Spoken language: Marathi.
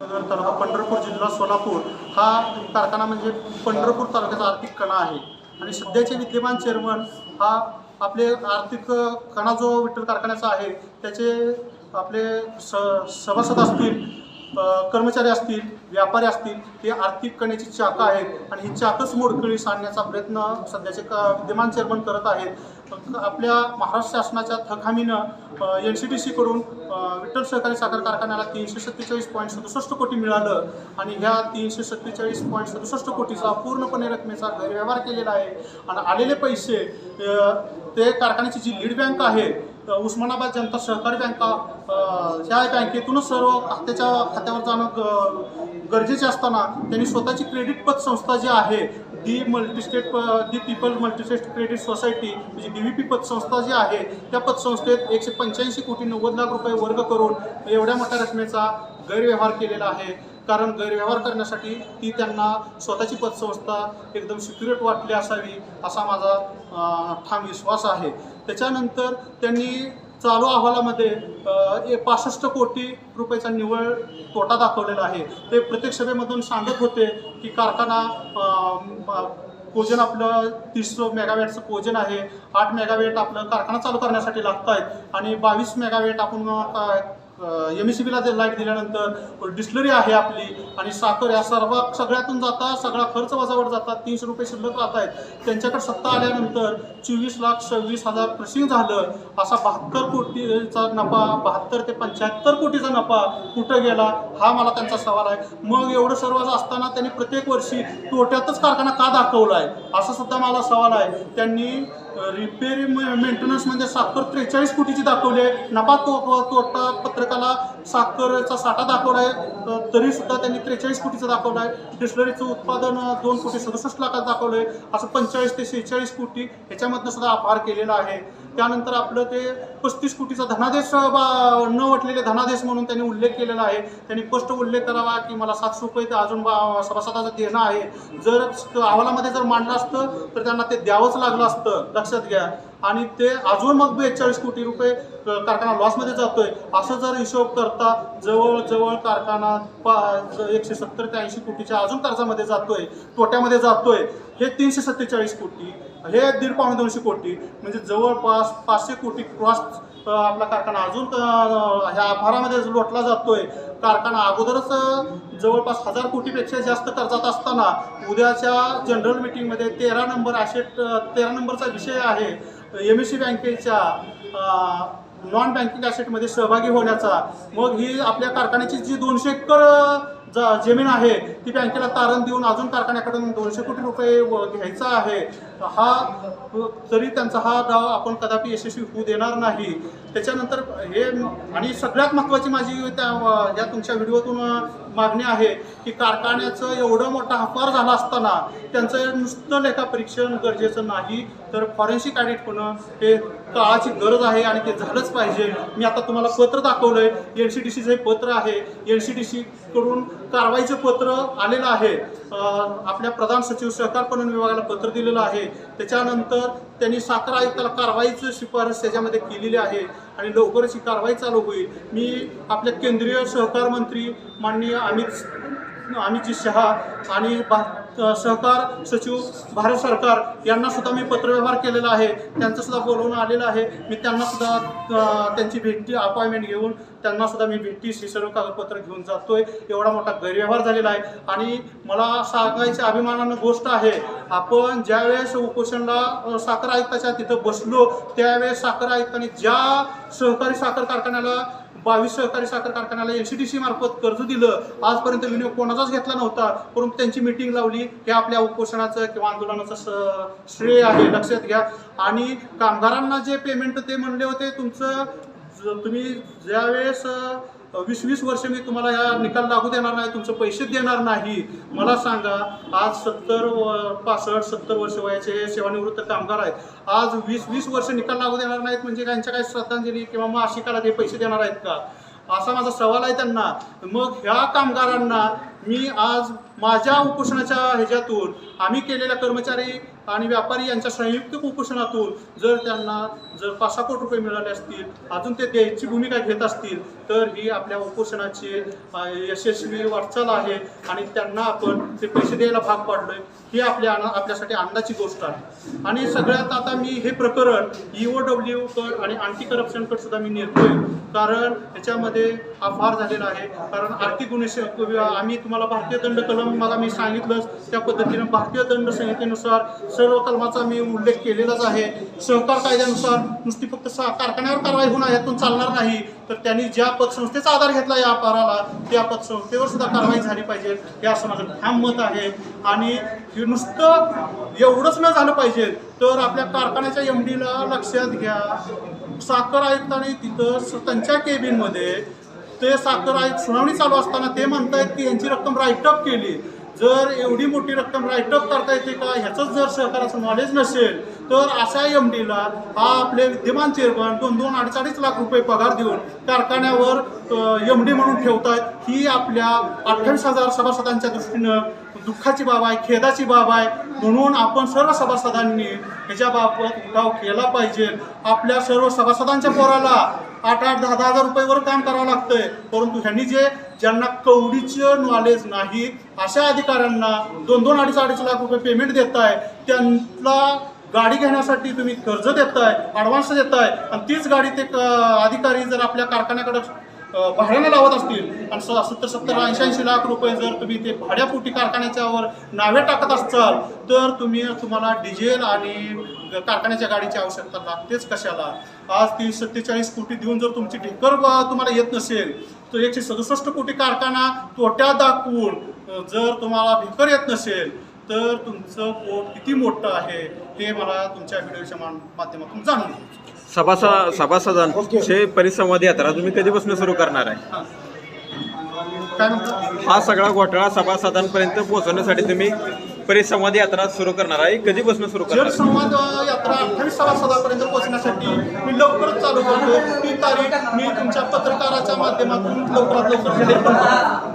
तालुका पंढरपूर जिल्हा सोलापूर हा कारखाना म्हणजे पंढरपूर तालुक्याचा आर्थिक कणा आहे. आणि सध्याचे विद्यमान चेअरमन हा आपले आर्थिक कणा जो विठ्ठल कारखान्याचा आहे त्याचे आपले स सभासद असतील कर्मचारी असतील व्यापारी असतील हे आर्थिक कण्याची चाकं आहेत आणि ही चाकच मोडकळीस आणण्याचा प्रयत्न सध्याचे क विद्यमान चेअरमन करत आहेत. आपल्या महाराष्ट्र शासनाच्या थकामीनं एन सी टी सीकडून विठ्ठल सहकारी साखर कारखान्याला तीनशे सत्तेचाळीस पॉईंट सदुसष्ट कोटी मिळालं आणि ह्या तीनशे सत्तेचाळीस पॉईंट सदुसष्ट कोटीचा पूर्णपणे रकमेचा गैरव्यवहार केलेला आहे. आणि आलेले पैसे ते कारखान्याची जी लीड बँक आहे उस्मानाबाद जनता सहकारी बँका ह्या बँकेतूनच सर्व खात्याच्या खात्यावर जाणं ग- गरजेचे असताना त्यांनी स्वतःची क्रेडिट पतसंस्था जी आहे the multistate the people multistate credit society म्हणजे डी व्ही पी पतसंस्था जी आहे त्या पतसंस्थेत एकशे पंच्याऐंशी कोटी नव्वद लाख रुपये वर्ग करून एवढ्या मोठ्या रकमेचा गैरव्यवहार केलेला आहे. कारण गैरव्यवहार करण्यासाठी ती त्यांना स्वतःची पतसंस्था एकदम सिक्युरेट वाटली असावी असा माझा ठाम विश्वास आहे. त्याच्यानंतर त्यांनी चालू अहवालामध्ये ए- पासष्ट कोटी रुपयाचा निव्वळ तोटा दाखवलेला आहे. ते प्रत्येक सभेमधून सांगत होते की कारखाना अ, कोजन आपलं तीस मेगावॅटचं कोजन आहे. आठ मेगावॅट आपलं कारखाना चालू करण्यासाठी लागत आहेत आणि बावीस मेगावॅट आपण एम एस बीला लाइट दिल्यानंतर डिस्लरी आहे आपली आणि साखर या सर्व सगळ्यातून जाता सगळा खर्च वजावर जातात तीनशे रुपये शिल्लक राहत आहेत त्यांच्याकडे सत्ता आल्यानंतर चोवीस लाख सव्वीस हजार क्रशिंग झालं. असा बहात्तर कोटीचा नफा बहात्तर ते पंच्याहत्तर कोटीचा नफा कुठं गेला? हा मला त्यांचा सवाल आहे. मग एवढं सर्व असताना त्यांनी प्रत्येक वर्षी तोट्यातच कारखाना का दाखवला आहे असा सुद्धा मला सवाल आहे. त्यांनी रिपेअर मेंटेनन्समध्ये म्हणजे साखर त्रेचाळीस कोटीची दाखवली आहे. नफा तो तोटा पत्रकाला साखरचा साठा दाखवला आहे. तरी सुद्धा त्यांनी त्रेचाळीस कोटीचा दाखवला आहे. डिस्लरीचं उत्पादन दोन कोटी सदुसष्ट लाखात दाखवलं आहे. असं पंचेचाळीस ते शेहेचाळीस कोटी ह्याच्यामधनं सुद्धा अपार केलेला आहे. त्यानंतर आपलं ते पस्तीस कोटीचा धनादेश बा- न वटलेले धनादेश म्हणून त्यांनी उल्लेख केलेला आहे. त्यांनी स्पष्ट उल्लेख करावा की मला सातशे रुपये ते अजून बा- सभासदाचं देणं आहे. जर अहवालामध्ये जर मांडलं असतं तर त्यांना ते द्यावंच लागलं असतं. लक्षात घ्या. आणि ते अजून मग बेचाळीस कोटी रुपये कारखाना लॉसमध्ये जातोय. असं जर हिशोब करता जवळजवळ कारखाना पा एकशे सत्तर ते ऐंशी कोटीच्या अजून कर्जामध्ये जातोय तोट्यामध्ये जातोय. हे तीनशे सत्तेचाळीस कोटी. हे दीड पावणे दोनशे कोटी म्हणजे जवळपास पाचशे कोटी क्रॉस आपला कारखाना अजून ह्या आभारामध्ये लोटला जातोय. कारखाना अगोदरच जवळपास हजार कोटीपेक्षा जास्त कर्जात असताना उद्याच्या जनरल मिटिंगमध्ये तेरा नंबर असे तेरा नंबरचा विषय आहे. एम एस सी बँकेच्या नॉन बँकिंग ॲसेटमध्ये सहभागी होण्याचा. मग ही आपल्या कारखान्याची जी दोनशे एकर जमीन आहे ती बँकेला तारण देऊन अजून कारखान्याकडून दोनशे कोटी रुपये व- घ्यायचा आहे. हा तरी त्यांचा हा डाव आपण कदापि यशस्वी होऊ देणार नाही. त्याच्यानंतर हे आणि सगळ्यात महत्त्वाची माझी त्या या तुमच्या व्हिडिओतून मागणी आहे की कारखान्याचं एवढं मोठा हफार झाला असताना त्यांचं नुसतं लेखापरीक्षण गरजेचं नाही. तर फॉरेन्सिक ऑडिट होणं हे काळाची गरज आहे आणि ते झालंच पाहिजे. मी आता तुम्हाला पत्र आहे एन सी डी सीचं हे पत्र आहे. एन सी डी सी कडून कारवाईचं पत्र आलेलं आहे. आपल्या प्रधान सचिव सहकार पणन विभागाला पत्र दिलेलं आहे. त्याच्यानंतर त्यांनी साखर आयुक्ताला कारवाईचं शिफारस त्याच्यामध्ये केलेली आहे आणि लवकरच ही कारवाई चालू होईल. मी आपल्या केंद्रीय सहकार मंत्री माननीय अमित अमितजी शहा आणि भा सहकार सचिव भारत सरकार यांना सुद्धा मी पत्रव्यवहार केलेला आहे. त्यांचं सुद्धा बोलवून आलेलं आहे. मी त्यांना सुद्धा त्यांची भेटी अपॉइंटमेंट घेऊन त्यांना सुद्धा मी भेटीस ही सर्व कागदपत्र घेऊन जातोय. एवढा मोठा गैरव्यवहार झालेला आहे. आणि मला सांगायच्या अभिमानानं गोष्ट आहे आपण ज्यावेळेस उपोषणला साखर आयुक्ताच्या तिथं बसलो त्यावेळेस साखर आयुक्तांनी ज्या सहकारी साखर कारखान्याला बावीस सहकारी साखर कारखान्याला एन सी टी सी मार्फत कर्ज दिलं. आजपर्यंत विनियोग कोणाचाच घेतला नव्हता. परंतु त्यांची मिटिंग लावली. हे आपल्या उपोषणाचं किंवा आंदोलनाचं श्रेय आहे. लक्षात घ्या. आणि कामगारांना जे पेमेंट ते म्हणले होते तुमचं ज- तुम्ही ज्यावेळेस वीस वीस वर्ष मी तुम्हाला या निकाल लागू देणार नाही तुमचे पैसे देणार नाही. मला सांगा आज सत्तर पासष्ट सत्तर वर्ष वयाचे हे सेवानिवृत्त कामगार आहेत. आज वीस वीस वर्ष निकाल लागू देणार नाहीत म्हणजे त्यांच्या काही श्रद्धांजली किंवा मासिकाला ते पैसे देणार आहेत का? असा माझा सवाल आहे त्यांना. मग ह्या कामगारांना मी आज माझ्या उपोषणाच्या ह्याच्यातून आम्ही केलेल्या कर्मचारी आणि व्यापारी यांच्या संयुक्त कुपोषणातून जर त्यांना जर पाच सहा कोटी रुपये मिळाले असतील अजून ते द्यायची भूमिका घेत असतील तर ही आपल्या उपोषणाची यशस्वी वाटचाल आहे आणि त्यांना आपण ते पैसे द्यायला भाग पाडलोय ही आपल्या आना- आपल्यासाठी आनंदाची गोष्ट आहे. आणि सगळ्यात आता मी हे प्रकरण ईओ डब्ल्यू कड आणि अँटी करप्शन कड सुद्धा मी नेतोय कारण याच्यामध्ये हा फार झालेला आहे. कारण आर्थिक गुन्हे आम्ही तुम्हाला भारतीय दंड कलम मला मी सांगितलंच त्या पद्धतीनं भारतीय दंड संहितेनुसार सर्व कलमाचा मी उल्लेख केलेलाच आहे. सहकार कायद्यानुसार नुसती फक्त सा- कारखान्यावर कारवाई होऊन यातून चालणार नाही. तर त्यांनी ज्या पतसंस्थेचा आधार घेतला या पाराला त्या पतसंस्थेवर सुद्धा कारवाई झाली पाहिजे हे असं माझं ठाम मत आहे. आणि हे नुसतं एवढंच न झालं पाहिजे तर आपल्या कारखान्याच्या एम डीला लक्षात घ्या. साखर आयुक्तांनी तिथं त्यांच्या केबिनमध्ये ते साखर आयुक्त सुनावणी चालू असताना ते म्हणतायत की यांची रक्कम राईटअप केली. जर एवढी मोठी रक्कम राईटअप करता येते का? ह्याचंच जर सहकाराचं नॉलेज नसेल तर अशा एम डीला हा आपले विद्यमान चेअरमन दोन दोन अडीच अडीच लाख रुपये पगार देऊन कारखान्यावर एम डी म्हणून ठेवतायत ही आपल्या अठ्ठावीस हजार सभासदांच्या दृष्टीनं दुःखाची बाब आहे खेदाची बाब आहे. म्हणून आपण सर्व सभासदांनी ह्याच्याबाबत उठाव केला पाहिजे. आपल्या सर्व सभासदांच्या पोराला आठ आठ दहा दहा हजार रुपयेवर काम करावं लागतंय. परंतु ह्यांनी जे ज्यांना कवडीचं नॉलेज नाही अशा अधिकाऱ्यांना दोन दोन अडीच अडीच लाख रुपये पेमेंट देताय त्यांना गाडी घेण्यासाठी तुम्ही कर्ज देताय ॲडव्हान्स देताय आणि तीच गाडी ते अधिकारी जर आपल्या कारखान्याकडे भाड्यानं लावत असतील. आणि स- सत्तर सत्तर ऐंशी ऐंशी लाख रुपये जर तुम्ही ते भाड्यापोटी कारखान्याच्यावर नावे टाकत असाल तर तुम्ही तुम्हाला डिझेल आणि कारखान्याच्या गाडीची आवश्यकता लागतेच कशाला. आज ती सत्तेचाळीस कोटी देऊन जर तुमची ढेकर तुम्हाला येत नसेल तर एकशे सदुसष्ट कोटी कारखाना तोट्यात दाखवून जर तुम्हाला ढेकर येत नसेल तर तुमचं पोट किती मोठं आहे हे मला तुमच्या व्हिडिओच्या माध्यमातून जाणून घ्यायचं. सभासा सभासदांचे परिसंवाद यात्रा तुम्ही कधीपासून सुरू करणार आहे? हां. काय म्हणतात हा सगळा घोटाळा सभासदांपर्यंत पोहोचवण्यासाठी तुम्ही परिसंवाद यात्रा सुरू करणार आहे. कधीपासून सुरू करणार? आहे? जनसंवाद यात्रा अठ्ठावीस सभासदापर्यंत पोहोचण्यासाठी मी लवकरच चालू करतो. ती तारीख मी तुमच्या पत्रकाराच्या माध्यमातून लवकरात लवकर जाहीर करतो